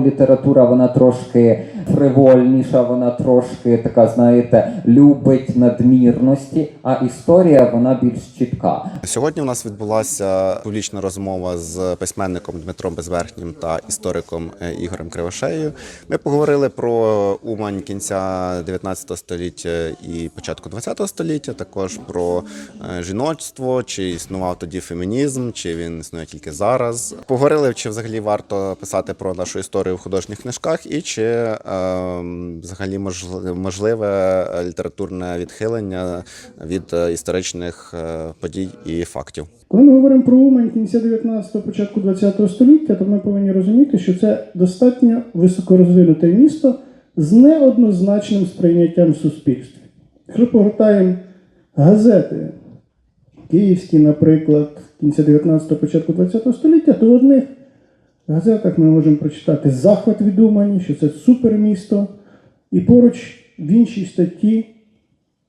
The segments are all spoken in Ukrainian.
Література вона трошки фривольніша, вона трошки така, знаєте, любить надмірності, а історія вона більш чітка. Сьогодні у нас відбулася публічна розмова з письменником Дмитром Безверхнім та істориком е, Ігорем Кривошеєю. Ми поговорили про Умань кінця 19 століття і початку 20 століття, також про е, жіноцтво, чи існував тоді фемінізм, чи він існує тільки зараз. Поговорили, чи взагалі варто писати про нашу історію в художніх книжках, і чи е, взагалі можливе літературне відхилення від е, історичних е, подій і фактів. Коли ми говоримо про Умань кінця 19-го, початку 20-го століття, то ми повинні розуміти, що це достатньо високорозвинуте місто з неоднозначним сприйняттям в суспільстві. Якщо погортаємо газети київські, наприклад, кінця 19-го, початку 20-го століття, то в одних газетах ми можемо прочитати захват від Умані, що це супермісто, і поруч в іншій статті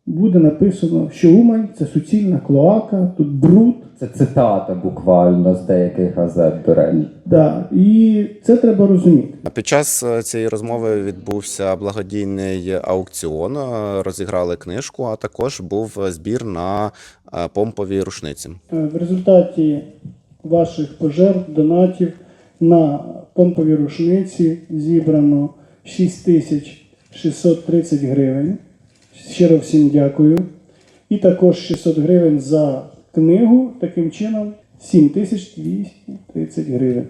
буде написано, що Умань це суцільна клоака, тут бруд. Це цитата буквально з деяких газет, до речі. Да, і це треба розуміти. Під час е, цієї розмови відбувся благодійний аукціон. е, Розіграли книжку, а також був збір на е, помпові рушниці. В результаті ваших пожертв, донатів на помпові рушниці зібрано 6630 гривень. Щиро всім дякую. І також 600 гривень за книгу. Таким чином 7230 гривень.